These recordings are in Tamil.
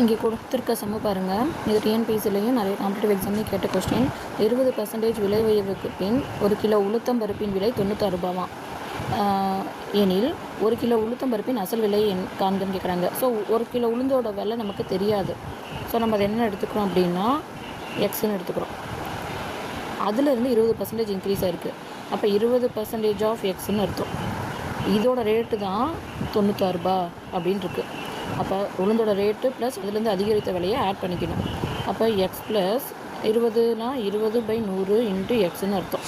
இங்கே கொடுத்துருக்க சம்ம பாருங்கள் இது டிஎன்பிசிலையும் நிறைய காம்படிட்டிவ் எக்ஸாம்லேயும் கேட்ட கொஸ்டின் இருபது பர்சன்டேஜ் விலை உயர்வுக்கு பின் ஒரு கிலோ உளுத்தம் பருப்பின் விலை தொண்ணூத்தாறு ரூபாவாம் எனில் ஒரு கிலோ உளுத்தம் பருப்பின் அசல் விலை என் காண்கன்னு கேட்குறாங்க ஸோ ஒரு கிலோ உளுந்தோட விலை நமக்கு தெரியாது. ஸோ நம்ம அதை என்ன எடுத்துக்கிறோம் அப்படின்னா எக்ஸ்ன்னு எடுத்துக்கிறோம். அதுலேருந்து இருபது பர்சன்டேஜ் இன்க்ரீஸ் ஆகிருக்கு அப்போ இருபது பர்சன்டேஜ் ஆஃப் எக்ஸ்ன்னு அர்த்தம். இதோட ரேட்டு தான் தொண்ணூத்தாறு ரூபா அப்படின்னு அப்போ உளுந்தோட ரேட்டு ப்ளஸ் இதுலேருந்து அதிகரித்த விலையை ஆட் பண்ணிக்கணும். அப்போ எக்ஸ் ப்ளஸ் இருபதுனா இருபது பை நூறு இன்ட்டு எக்ஸ்ன்னு அர்த்தம்.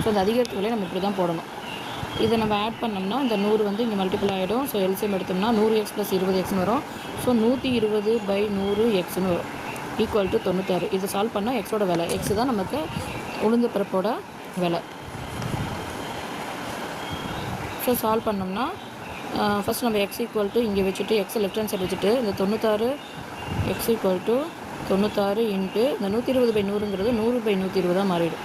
ஸோ அந்த அதிகரித்த விலையை நம்ம இப்படி தான் போடணும். இதை நம்ம ஆட் பண்ணோம்னா இந்த நூறு வந்து இங்கே மல்டிபிள் ஆகிடும் ஸோ எல்சிஎம் எடுத்தோம்னா நூறு எக்ஸ் ப்ளஸ் இருபது எக்ஸ்னு வரும். ஸோ நூற்றி இருபது பை நூறு எக்ஸ்னு வரும். ஈக்குவல் டு தொண்ணூத்தாறு. இதை சால்வ் பண்ணால் எக்ஸோட விலை. எக்ஸ் தான் நமக்கு உளுந்து பிறப்போட விலை. ஸோ சால்வ் பண்ணோம்னா ஃபஸ்ட் நம்ம எக்ஸ் ஈக்குவல் டு இங்கே வச்சுட்டு எக்ஸ் லெஃப்ட் ஹேண்ட் சைடு வச்சுட்டு இந்த தொண்ணூத்தாறு எக்ஸ் ஈக்குவல் டு தொண்ணூத்தாறு இன்ட்டு இந்த நூற்றி இருபது பை நூறுங்கிறது நூறு பை நூற்றி இருபதாக மாறிடும்.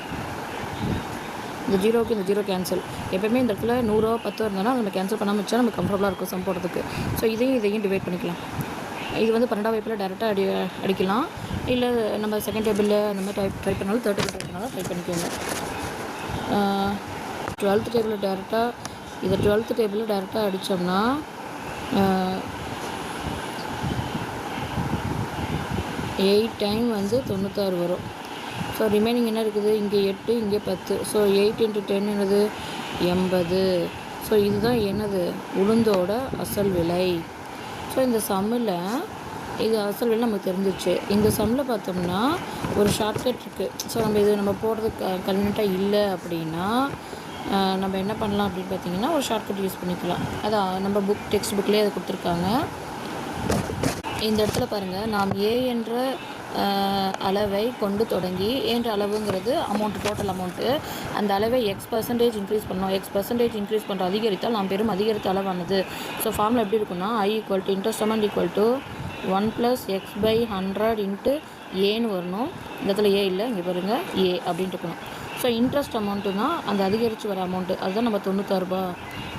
இந்த ஜீரோக்கு இந்த ஜீரோ கேன்சல் எப்போயுமே இந்த இடத்துல நூறோ பத்தோ இருந்தோன்னா நம்ம கேன்சல் பண்ணாமல் வச்சா நமக்கு கம்ஃபர்டபுளாக இருக்கும் சம் போடுறதுக்கு. ஸோ இதையும் இதையும் டிவைட் பண்ணிக்கலாம். இது வந்து பன்னெண்டாம் வைப்பில் டேரெக்டாக அடி அடிக்கலாம். இல்லை நம்ம செகண்ட் டேபிளில் அந்த மாதிரி டைப் ட்ரை பண்ணாலும் தேர்ட் டேபிள் ட்ரை பண்ணாலும் ட்ரை பண்ணிக்கோங்க. டுவெல்த் டேபிளில் டேரெக்டாக இதை டுவெல்த்து டேபிளில் டேரெக்டாக அடித்தோம்னா எயிட் டைம் வந்து தொண்ணூத்தாறு வரும். ஸோ ரிமைனிங் என்ன இருக்குது? இங்கே எட்டு இங்கே பத்து. ஸோ எயிட் இன்ட்டு டென் என்னது? எண்பது. ஸோ இதுதான் என்னது? உளுந்தோட அசல் விலை. ஸோ இந்த சம்மில் இது அசல் விலை நமக்கு தெரிஞ்சிச்சு. இந்த சம்மில் பார்த்தோம்னா ஒரு ஷார்ட்கட் இருக்குது ஸோ நம்ம இது நம்ம போடுறதுக்கு கன்வீனியண்ட்டாக இல்லை அப்படின்னா நம்ம என்ன பண்ணலாம் அப்படின்னு பார்த்தீங்கன்னா ஒரு ஷார்ட்கட் யூஸ் பண்ணிக்கலாம். அதான் நம்ம புக் டெக்ஸ்ட் புக்லேயே அதை கொடுத்துருக்காங்க. இந்த இடத்துல பாருங்கள் நாம் ஏ என்ற அளவை கொண்டு தொடங்கி என்ற அளவுங்கிறது அமௌண்ட் டோட்டல் அமௌண்ட்டு அந்த அளவை எக்ஸ் பர்சன்டேஜ் இன்க்ரீஸ் பண்ணோம் எக்ஸ் பர்சன்டேஜ் இன்க்ரீஸ் பண்ணுற அதிகரித்தால் நாம் பெரும் அதிகரித்த அளவானது. ஸோ ஃபார்மில் எப்படி இருக்குன்னா I equal to interest amount equal to one plus x by hundred into ஏன்னு வரணும். இந்த இடத்துல ஏ இல்லை இங்கே பாருங்கள் ஏ அப்படின்ட்டு இருக்கணும். ஸோ இன்ட்ரெஸ்ட் அமௌண்ட்டு தான் அந்த அதிகரித்து வர அமௌண்ட்டு அதுதான் நம்ம தொண்ணூத்தாறு ரூபா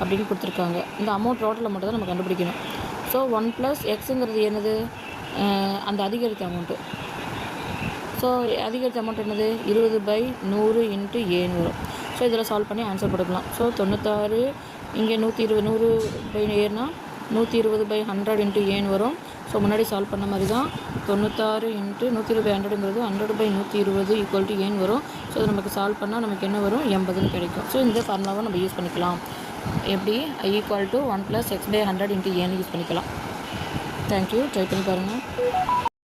அப்படின்னு கொடுத்துருக்காங்க. இந்த அமௌண்ட் டோட்டல் அமௌண்ட்டை தான் நம்ம கண்டுபிடிக்கணும். ஸோ ஒன் ப்ளஸ் எக்ஸுங்கிறது என்னது? அந்த அதிகரித்த அமௌண்ட்டு ஸோ அதிகரித்த அமௌண்ட் என்னது? இருபது பை நூறு இன்ட்டு ஏழ்நூறு. ஸோ இதில் சால்வ் பண்ணி ஆன்சர் போட்டுக்கலாம் ஸோ தொண்ணூத்தாறு இங்கே நூற்றி இருபது நூறு பை ஏறுனா நூற்றி இருபது பை ஹண்ட்ரட் இன்ட்டு ஏன் வரும்? ஸோ முன்னாடி சால்வ் பண்ண மாதிரி தான் தொண்ணூத்தாறு இன்ட்டு நூற்றி இருபது ஹண்ட்ரடுங்கிறது ஹண்ட்ரட் பை நூற்றி இருபது ஈக்குவல் டு ஏன் வரும்? ஸோ அதை நமக்கு சால்வ் பண்ணால் நமக்கு என்ன வரும்? எண்பதுன்னு கிடைக்கும். ஸோ இந்த ஃபார்முலாவை நம்ம யூஸ் பண்ணிக்கலாம். எப்படி? I equal to one plus x by hundred into ஏன்னு யூஸ் பண்ணிக்கலாம். தேங்க்யூ ட்ரை பண்ணி பாருங்கள்